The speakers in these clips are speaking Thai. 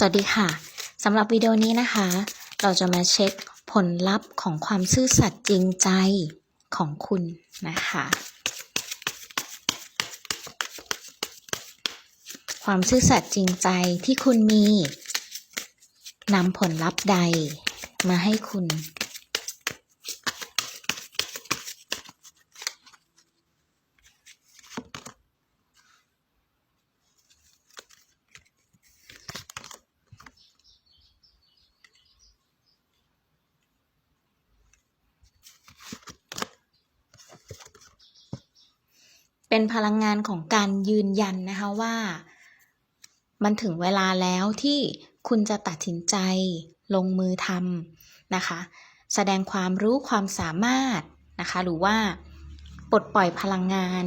สวัสดีค่ะสำหรับวิดีโอนี้นะคะ เราจะมาเช็คผลลัพธ์ของความซื่อสัตย์จริงใจของคุณนะคะ ความซื่อสัตย์จริงใจที่คุณมีนำผลลัพธ์ใดมาให้คุณ เป็นพลังงานของการยืนยันนะคะว่า มันถึงเวลาแล้วที่คุณจะตัดสินใจลงมือทำนะคะ แสดงความรู้ความสามารถนะคะ หรือว่าปลดปล่อยพลังงาน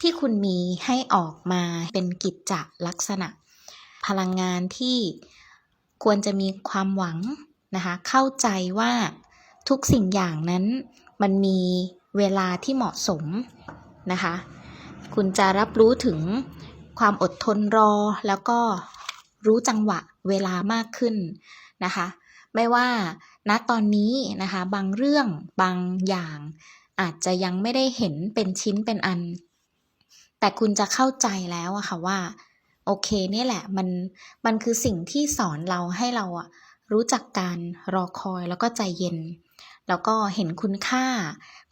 ที่คุณมีให้ออกมาเป็นกิจจลักษณะ พลังงานที่ควรจะมีความหวังนะคะ เข้าใจว่าทุกสิ่งอย่างนั้นมันมีเวลาที่เหมาะสมนะคะ คุณจะรับรู้ถึงความอดทนรอ แล้วก็รู้จังหวะเวลามากขึ้นนะคะ ไม่ว่าณตอนนี้นะคะ บางเรื่องบางอย่าง อาจจะยังไม่ได้เห็นเป็นชิ้นเป็นอัน แต่คุณจะเข้าใจแล้วอะค่ะว่าโอเคนี่แหละมันมันคือสิ่งที่สอนเราให้เราอะรู้จักการรอคอยแล้วก็ใจเย็น แล้วก็เห็นคุณค่า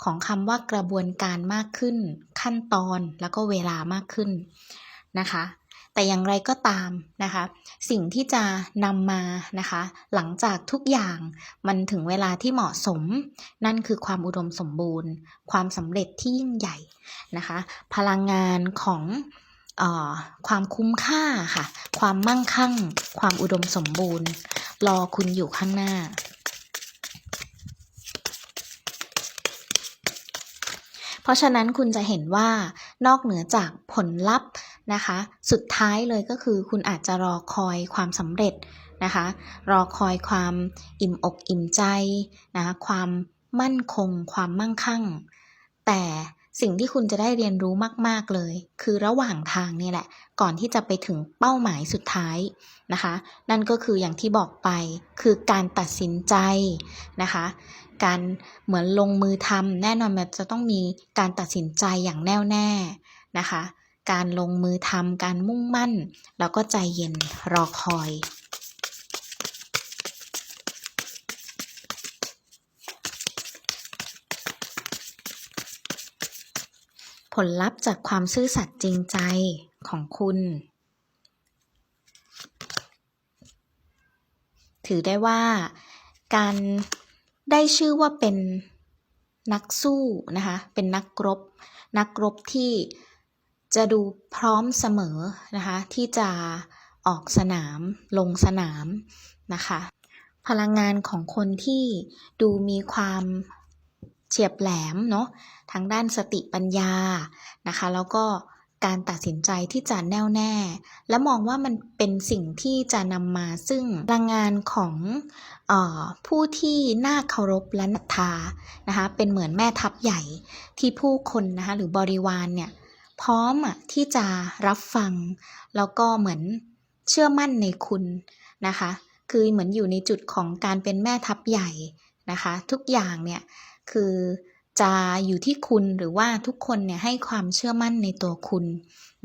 ของคำว่ากระบวนการมากขึ้น ขั้นตอนแล้วก็เวลามากขึ้นนะคะ แต่อย่างไรก็ตามนะคะ สิ่งที่จะนำมานะคะ หลังจากทุกอย่างมันถึงเวลาที่เหมาะสม นั่นคือความอุดมสมบูรณ์ ความสำเร็จที่ยิ่งใหญ่นะคะ พลังงานของออความคุ้มค่าค่ะ ความมั่งคั่ง ความอุดมสมบูรณ์ รอคุณอยู่ข้างหน้า เพราะฉะนั้นคุณจะเห็นว่านอกเหนือจากผลลัพธ์นะคะ สุดท้ายเลยก็คือคุณอาจจะรอคอยความสำเร็จนะคะ รอคอยความอิ่มอกอิ่มใจนะคะความมั่นคง ความมั่งคั่ง แต่สิ่งที่คุณจะได้เรียนรู้มาก ๆ เลย คือระหว่างทางนี่แหละ ก่อนที่จะไปถึงเป้าหมายสุดท้ายนะคะ นั่นก็คืออย่างที่บอกไปคือการตัดสินใจนะคะ การเหมือนลงมือทำแน่นอนมันจะต้องมีการตัดสินใจอย่างแน่วแน่นะคะ การลงมือทำการมุ่งมั่น แล้วก็ใจเย็นรอคอยผลลัพธ์จากความซื่อสัตย์จริงใจของคุณ ถือได้ว่าการ ได้ชื่อว่าเป็นนักสู้นะคะ เป็นนักรบ นักรบที่จะดูพร้อมเสมอนะคะ ที่จะออกสนามลงสนามนะคะ พลังงานของคนที่ดูมีความเฉียบแหลมเนาะทางด้านสติปัญญานะคะ แล้วก็ การตัดสินใจที่จะแน่วแน่ และมองว่ามันเป็นสิ่งที่จะนำมาซึ่งพลังงานของออผู้ที่น่าเคารพและนัทธานะคะเป็นเหมือนแม่ทัพใหญ่ที่ผู้คนนะคะหรือบริวารเนี่ยพร้อมอะที่จะรับฟัง แล้วก็เหมือนเชื่อมั่นในคุณนะคะ คือเหมือนอยู่ในจุดของการเป็นแม่ทัพใหญ่นะคะ ทุกอย่างเนี่ยคือ จะอยู่ที่คุณหรือว่าทุกคนเนี่ยให้ความเชื่อมั่นในตัวคุณ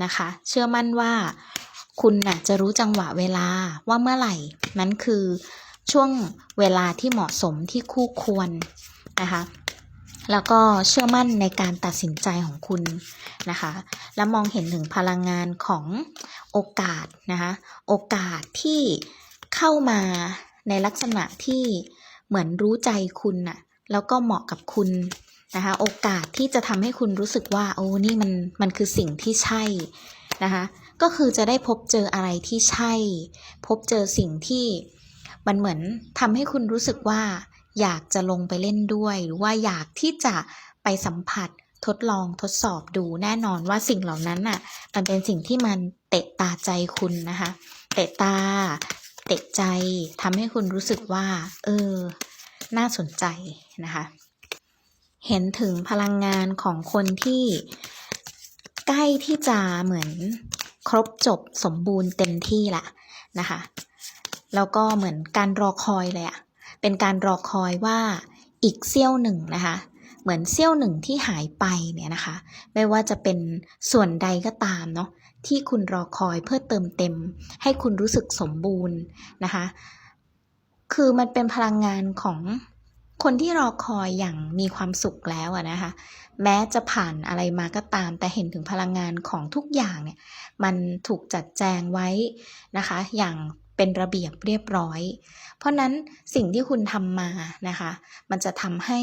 นะคะ เชื่อมั่นว่าคุณน่ะจะรู้จังหวะเวลาว่าเมื่อไหร่ นั้นคือช่วงเวลาที่เหมาะสมที่คู่ควรนะคะ แล้วก็เชื่อมั่นในการตัดสินใจของคุณนะคะ และมองเห็นถึงพลังงานของโอกาสนะคะโอกาสที่เข้ามาในลักษณะที่เหมือนรู้ใจคุณน่ะแล้วก็เหมาะกับคุณ นะคะโอกาสที่จะทำให้คุณรู้สึกว่า โอ้นี่มันมันคือสิ่งที่ใช่นะคะก็คือจะได้พบเจออะไรที่ใช่ พบเจอสิ่งที่มันเหมือนทำให้คุณรู้สึกว่า อยากจะลงไปเล่นด้วย หรือว่าอยากที่จะไปสัมผัสทดลองทดสอบดูแน่นอนว่าสิ่งเหล่านั้นน่ะ มันเป็นสิ่งที่มันเตะตาใจคุณนะคะ เตะตา เตะใจทำให้คุณรู้สึกว่า เออ น่าสนใจนะคะ เห็นถึงพลังงานของคนที่ใกล้ที่จะเหมือนครบจบสมบูรณ์เต็มที่ละนะคะ แล้วก็เหมือนการรอคอยเลยอะเป็นการรอคอยว่าอีกเสี้ยวหนึ่งนะคะ เหมือนเสี้ยวหนึ่งที่หายไปเนี่ยนะคะ ไม่ว่าจะเป็นส่วนใดก็ตามเนาะที่คุณรอคอยเพื่อเติมเต็ม ให้คุณรู้สึกสมบูรณ์นะคะ คือมันเป็นพลังงานของ คนที่รอคอยอย่างมีความสุขแล้วอะนะคะ แม้จะผ่านอะไรมาก็ตาม แต่เห็นถึงพลังงานของทุกอย่างเนี่ย มันถูกจัดแจงไว้นะคะ อย่างเป็นระเบียบเรียบร้อย เพราะนั้นสิ่งที่คุณทำมานะคะ มันจะทำให้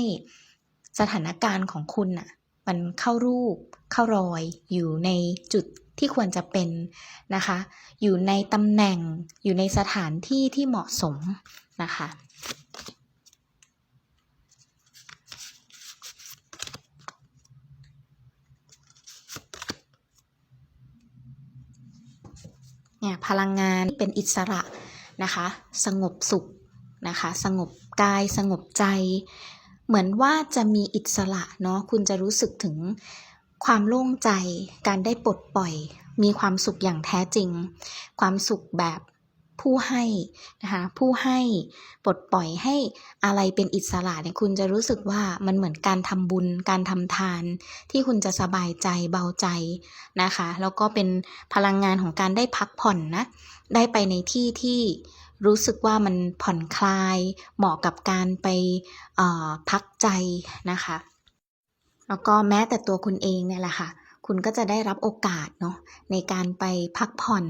สถานการณ์ของคุณน่ะมันเข้ารูปเข้ารอยอยู่ในจุดที่ควรจะเป็นนะคะ อยู่ในตำแหน่งอยู่ในสถานที่ที่เหมาะสมนะคะ เนี่ยพลังงานเป็นอิสระนะคะ สงบสุขนะคะ สงบกายสงบใจ เหมือนว่าจะมีอิสระเนาะคุณจะรู้สึกถึงความโล่งใจ การได้ปลดปล่อย มีความสุขอย่างแท้จริง ความสุขแบบ ผู้ให้นะคะผู้ให้ปลดปล่อยให้อะไรเป็นอิสระเนี่ยคุณจะรู้สึกว่ามันเหมือนการทำบุญการทำทาน ที่คุณจะสบายใจเบาใจนะคะ แล้วก็เป็นพลังงานของการได้พักผ่อนนะได้ไปในที่ที่รู้สึกว่ามันผ่อนคลาย เหมาะกับการไปพักใจนะคะ แล้วก็แม้แต่ตัวคุณเองเนี่ยแหละค่ะ คุณก็จะได้รับโอกาสเนาะในการไปพักผ่อน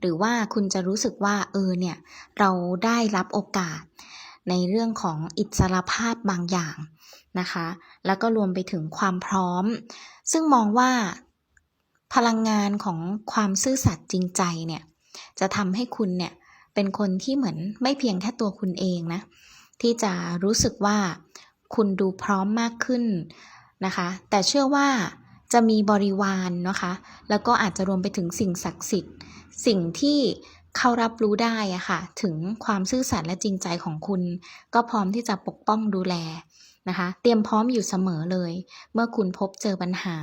หรือว่าคุณจะรู้สึกว่าเออเนี่ยเราได้รับโอกาส ในเรื่องของอิสรภาพบางอย่างนะคะ แล้วก็รวมไปถึงความพร้อม ซึ่งมองว่าพลังงานของความซื่อสัตย์จริงใจเนี่ยจะทำให้คุณเนี่ยเป็นคนที่เหมือนไม่เพียงแค่ตัวคุณเองนะที่จะรู้สึกว่าคุณดูพร้อมมากขึ้นนะคะ แต่เชื่อว่า จะมีบริวารนะคะ แล้วก็อาจจะรวมไปถึงสิ่งศักดิ์สิทธิ์ สิ่งที่เขารับรู้ได้อะค่ะ ถึงความซื่อสัตย์และจริงใจของคุณ ก็พร้อมที่จะปกป้องดูแล นะคะ เตรียมพร้อมอยู่เสมอเลย เมื่อคุณพบเจอปัญหา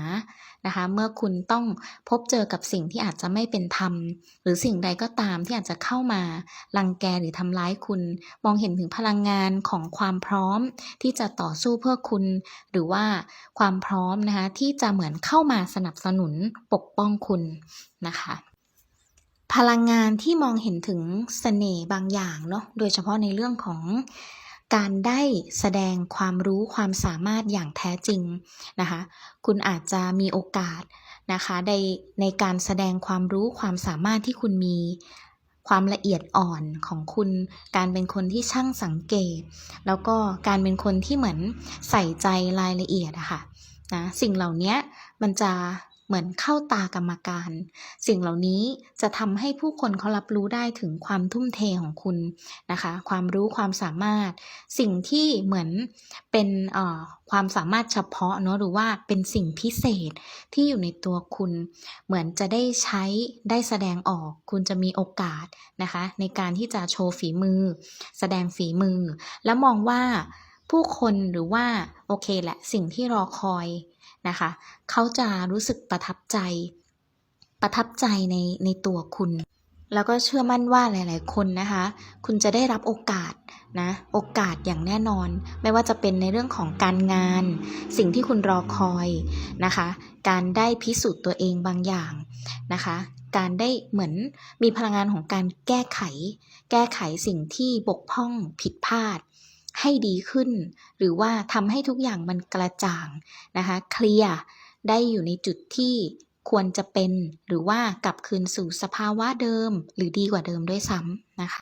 นะคะ เมื่อคุณต้องพบเจอกับสิ่งที่อาจจะไม่เป็นธรรม หรือสิ่งใดก็ตามที่อาจจะเข้ามารังแกหรือทำร้ายคุณ มองเห็นถึงพลังงานของความพร้อม ที่จะต่อสู้เพื่อคุณ หรือว่าความพร้อมนะคะที่จะเหมือนเข้ามาสนับสนุนปกป้องคุณนะคะพลังงานที่มองเห็นถึงเสน่ห์บางอย่างเนาะ โดยเฉพาะในเรื่องของ การได้แสดงความรู้ความสามารถอย่างแท้จริงนะคะ คุณอาจจะมีโอกาสนะคะในในการแสดงความรู้ความสามารถที่คุณมีความละเอียดอ่อนของคุณ การเป็นคนที่ช่างสังเกต แล้วก็การเป็นคนที่เหมือนใส่ใจรายละเอียดอะค่ะนะสิ่งเหล่านี้มันจะ เหมือนเข้าตากรรมการ สิ่งเหล่านี้จะทำให้ผู้คนเขารับรู้ได้ถึงความทุ่มเทของคุณนะคะ ความรู้ความสามารถ สิ่งที่เหมือนเป็นความสามารถเฉพาะเนาะหรือว่าเป็นสิ่งพิเศษที่อยู่ในตัวคุณ เหมือนจะได้ใช้ได้แสดงออก คุณจะมีโอกาสนะคะ ในการที่จะโชว์ฝีมือ แสดงฝีมือ แล้วมองว่าผู้คนหรือว่าโอเคแหละสิ่งที่รอคอย นะคะ เขาจะรู้สึกประทับใจ ประทับใจในในตัวคุณ แล้วก็เชื่อมั่นว่าหลาย ๆ คนนะคะ คุณจะได้รับโอกาสนะโอกาสอย่างแน่นอน ไม่ว่าจะเป็นในเรื่องของการงาน สิ่งที่คุณรอคอยนะคะ การได้พิสูจน์ตัวเองบางอย่างนะคะ การได้เหมือนมีพลังงานของการแก้ไข แก้ไขสิ่งที่บกพร่องผิดพลาด ให้ดีขึ้น หรือว่าทำให้ทุกอย่างมันกระจ่างนะคะเคลียร์ได้อยู่ในจุดที่ควรจะเป็น หรือว่ากลับคืนสู่สภาวะเดิม หรือดีกว่าเดิมด้วยซ้ำนะคะ